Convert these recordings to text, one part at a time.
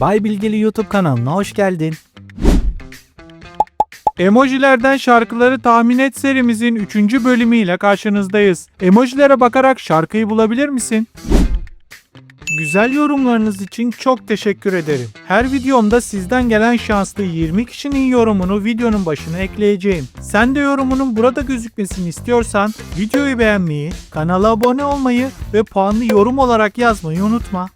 Bay Bilgili YouTube kanalına hoş geldin. Emojilerden şarkıları tahmin et serimizin 3. bölümüyle karşınızdayız. Emojilere bakarak şarkıyı bulabilir misin? Güzel yorumlarınız için çok teşekkür ederim. Her videomda sizden gelen şanslı 20 kişinin yorumunu videonun başına ekleyeceğim. Sen de yorumunun burada gözükmesini istiyorsan videoyu beğenmeyi, kanala abone olmayı ve puanlı yorum olarak yazmayı unutma.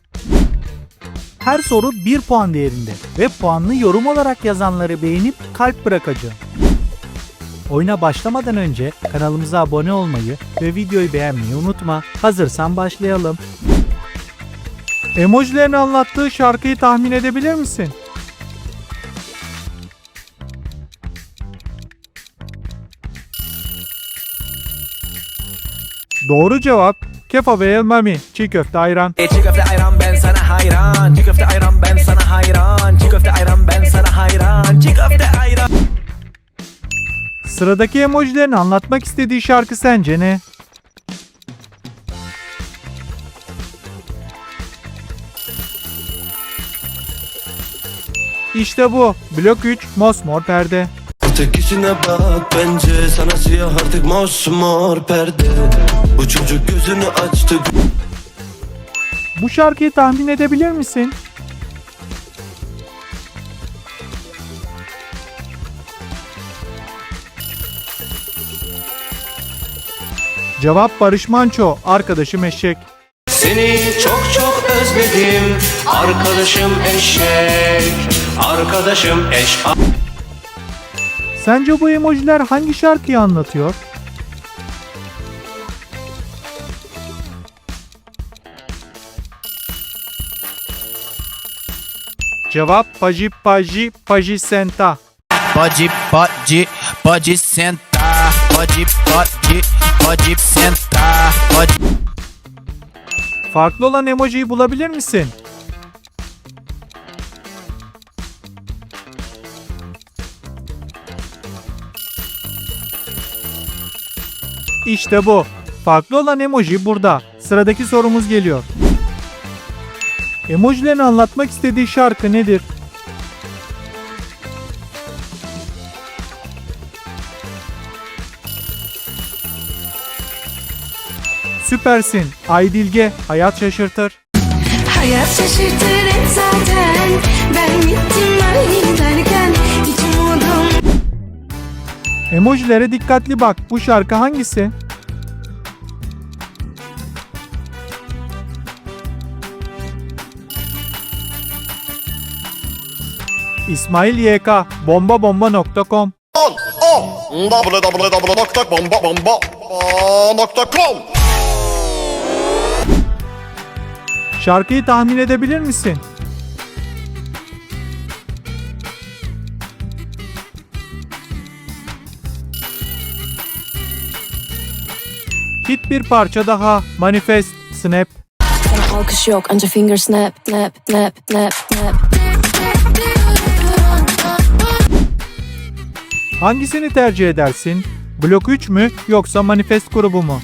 Her soru 1 puan değerinde ve puanlı yorum olarak yazanları beğenip kalp bırakacağım. Oyuna başlamadan önce kanalımıza abone olmayı ve videoyu beğenmeyi unutma. Hazırsan başlayalım. Emojilerin anlattığı şarkıyı tahmin edebilir misin? Doğru cevap Kefa ve Elmami çiğ köfte ayran. E, Çiğ köfte ayran ben sana hayran Çiğ köfte ayran ben sana hayran Çiğ köfte ayran ben sana hayran Çiğ köfte ayran Sıradaki emojilerin anlatmak istediği şarkı sence ne? İşte bu. Blok 3 Mosmor Perde. Ötekisine bak bence Sana siyah artık mosmor perde Bu çocuk gözünü açtı Bu şarkıyı tahmin edebilir misin? Cevap Barış Manço, arkadaşım eşek. Seni çok çok özledim Arkadaşım eşek Arkadaşım eş Sence bu emojiler hangi şarkıyı anlatıyor? Cevap Paji Paji Paji Senta. Pode, pode, pode sentar. Pode, pode, pode sentar. Pode. Farklı olan emojiyi bulabilir misin? İşte bu. Farklı olan emoji burada. Sıradaki sorumuz geliyor. Emojilerin anlatmak istediği şarkı nedir? Süpersin. Aydilge hayat şaşırtır. Hayat şaşırtır hep zaten Ben gittim ben Hiç umudum Emojilere dikkatli bak. Bu şarkı hangisi? İsmail YK bombabomba.com www.bombabomba.com Şarkıyı tahmin edebilir misin? Hit bir parça daha. Manifest, Snap. Alkış yok anca finger snap Snap snap snap snap Hangisini tercih edersin? Blok 3 mü yoksa Manifest grubu mu?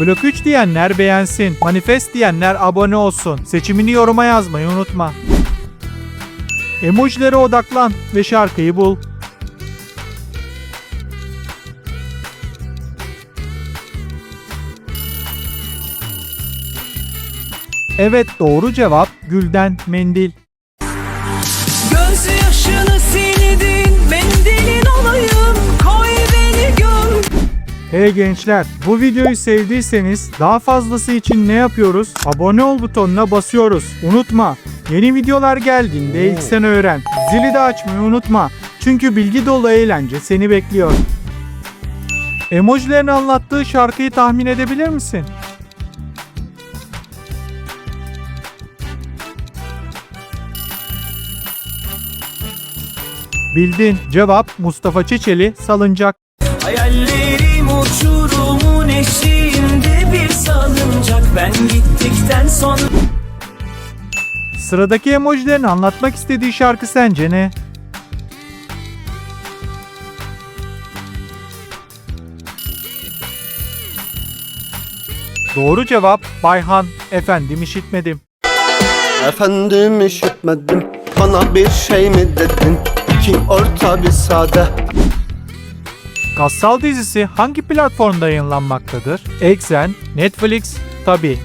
Blok 3 diyenler beğensin. Manifest diyenler abone olsun. Seçimini yoruma yazmayı unutma. Emojilere odaklan ve şarkıyı bul. Evet doğru cevap Gülden Mendil. Göz yaşını sildin Mendilin olayım Koy beni göm Hey gençler, bu videoyu sevdiyseniz daha fazlası için ne yapıyoruz? Abone ol butonuna basıyoruz. Unutma, yeni videolar geldiğinde ilk sen öğren. Zili de açmayı unutma. Çünkü bilgi dolu eğlence seni bekliyor. Emojilerin anlattığı şarkıyı tahmin edebilir misin? Bildin. Cevap Mustafa Çiçeli Salıncak. Hayallerim uçurumun eşiğinde bir salıncak Ben gittikten sonra Sıradaki emojilerin anlatmak istediği şarkı sence ne? Doğru cevap Bayhan. Efendim işitmedim. Efendim işitmedim Bana bir şey mi dedin İki orta bir sade Gassal dizisi hangi platformda yayınlanmaktadır? Exen, Netflix, tabi.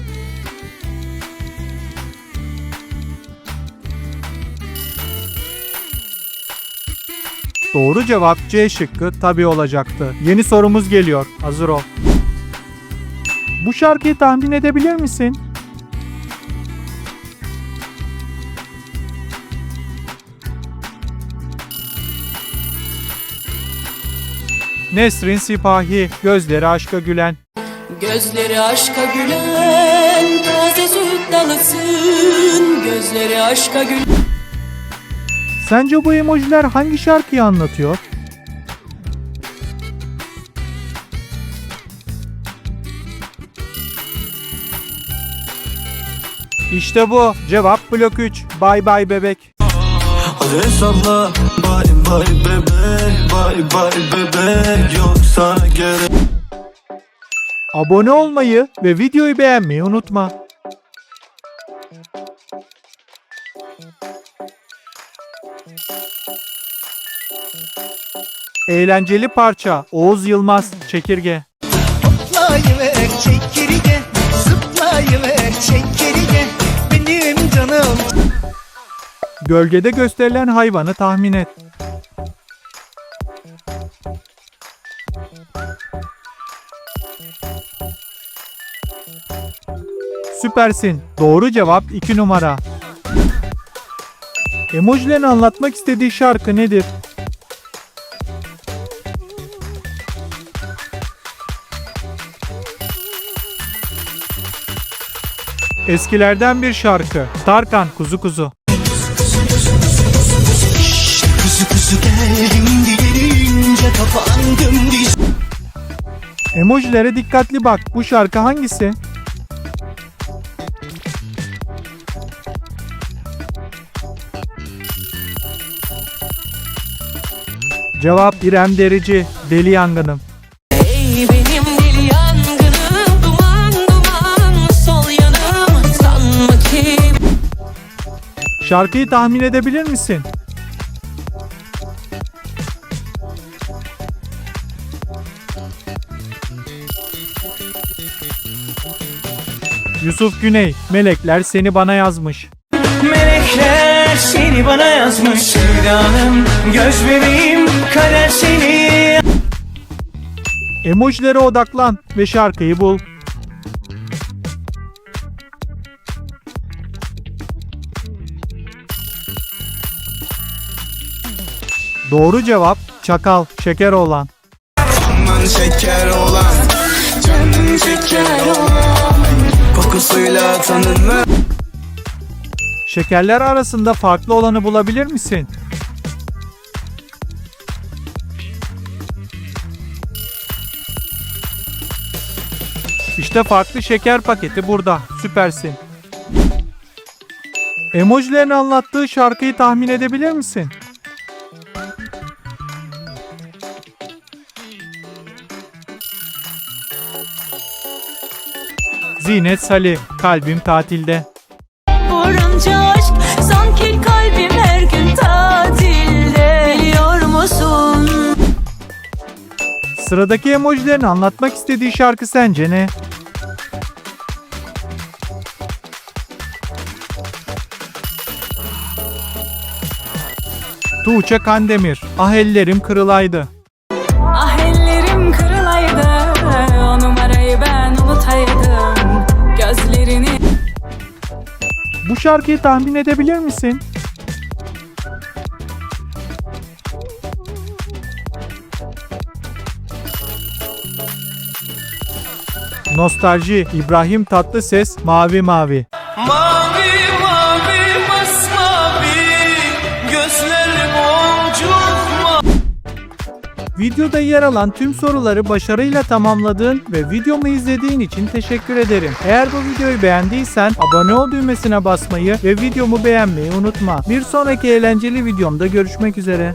Doğru cevap C şıkkı tabi olacaktı. Yeni sorumuz geliyor. Hazır ol. Bu şarkıyı tahmin edebilir misin? Nesrin Sipahi, gözleri aşka gülen. Gözleri aşka gülen taze süt dalısın Gözleri aşka gülen Sence bu emojiler hangi şarkıyı anlatıyor? İşte bu. Cevap blok 3. Bay bay bebek. Hadi salla Bay bay bebek Bay bay bebek Yoksa gerek. Abone olmayı ve videoyu beğenmeyi unutma. Eğlenceli parça. Oğuz Yılmaz Çekirge. Zıplayıver çekirge. Zıplayıver çekirge Gölgede gösterilen hayvanı tahmin et. Süpersin. Doğru cevap 2 numara. Emojilerin anlatmak istediği şarkı nedir? Eskilerden bir şarkı. Tarkan Kuzu Kuzu. Kuzu geldim gelince kapandım diz Emojilere dikkatli bak. Bu şarkı hangisi? Cevap İrem Derici. Deli Yangınım. Ey benim deli yangınım Duman duman sol yanım Sanma ki Şarkıyı tahmin edebilir misin? Yusuf Güney, Melekler seni bana yazmış. Melekler seni bana yazmış Sevdanım, göz bebeğim, kader seni Emojilere odaklan ve şarkıyı bul. Doğru cevap Çakal, şeker olan. Aman şeker olan Canım şeker olan Kokusuyla tanınma Şekerler arasında farklı olanı bulabilir misin? İşte farklı şeker paketi burada. Süpersin. Emojilerin anlattığı şarkıyı tahmin edebilir misin? Zinet Salih, kalbim tatilde. Vurunca aşk sanki kalbim her gün tatilde Biliyor musun? Sıradaki emojilerin anlatmak istediği şarkı sence ne? Tuğçe Kandemir, ah ellerim kırılaydı. Şarkıyı tahmin edebilir misin? Nostalji, İbrahim Tatlıses, Mavi Mavi. Videoda yer alan tüm soruları başarıyla tamamladığın ve videomu izlediğin için teşekkür ederim. Eğer bu videoyu beğendiysen abone ol düğmesine basmayı ve videomu beğenmeyi unutma. Bir sonraki eğlenceli videomda görüşmek üzere.